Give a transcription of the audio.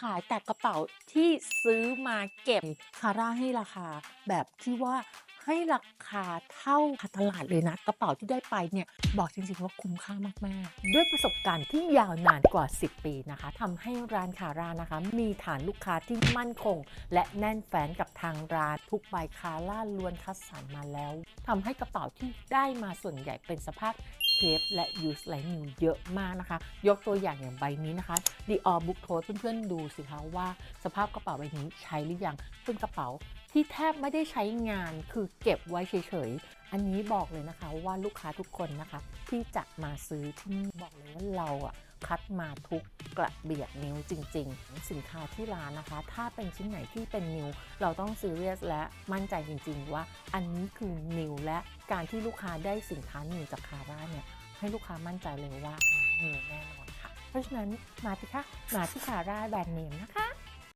ขายแต่กระเป๋าที่ซื้อมาเก็บคาร่าให้ราคา แบบที่ว่าให้ราคาเท่าตลาดเลยนะ กระเป๋าที่ได้ไปเนี่ยบอกจริงๆว่าคุ้มค่ามากๆ ด้วยประสบการณ์ที่ยาวนานกว่า 10 ปีนะคะทำให้ร้านคาร่านะคะ มีฐานลูกค้าที่มั่นคง และแน่นแฟ้นกับทางร้านทุกใบคาร่าล้วนคัดสรรมาแล้วทำให้กระเป๋าที่ได้มาส่วนใหญ่เป็นสภาพ เทปและ use like new เยอะมากนะคะ ยกตัวอย่างอย่างใบนี้นะคะ Dior Book Tote เพื่อนๆดูสิคะว่าสภาพกระเป๋าใบนี้ใช้หรือยังเป็นกระเป๋าที่แทบไม่ได้ใช้งานคือเก็บไว้เฉยๆ อันนี้บอกเลยนะคะว่าลูกค้าทุกคนนะคะ ที่จะมาซื้อที่นี่บอกเลยว่าเราอะ คัดมาทุกกระเบียดนิ้วจริง ๆ สินค้าที่ร้านนะคะ ถ้าเป็นชิ้นไหนที่เป็นนิ้ว เราต้องซีเรียสและมั่นใจจริง ๆ ว่าอันนี้คือนิ้วและการที่ลูกค้าได้สินค้านิ้วจากคาร่าเนี่ยให้ลูกค้ามั่นใจเลยว่าอันนี้นิวแน่นอนค่ะ เพราะฉะนั้นมาที่คะมาที่คาร่าแบรนด์เนมนะคะ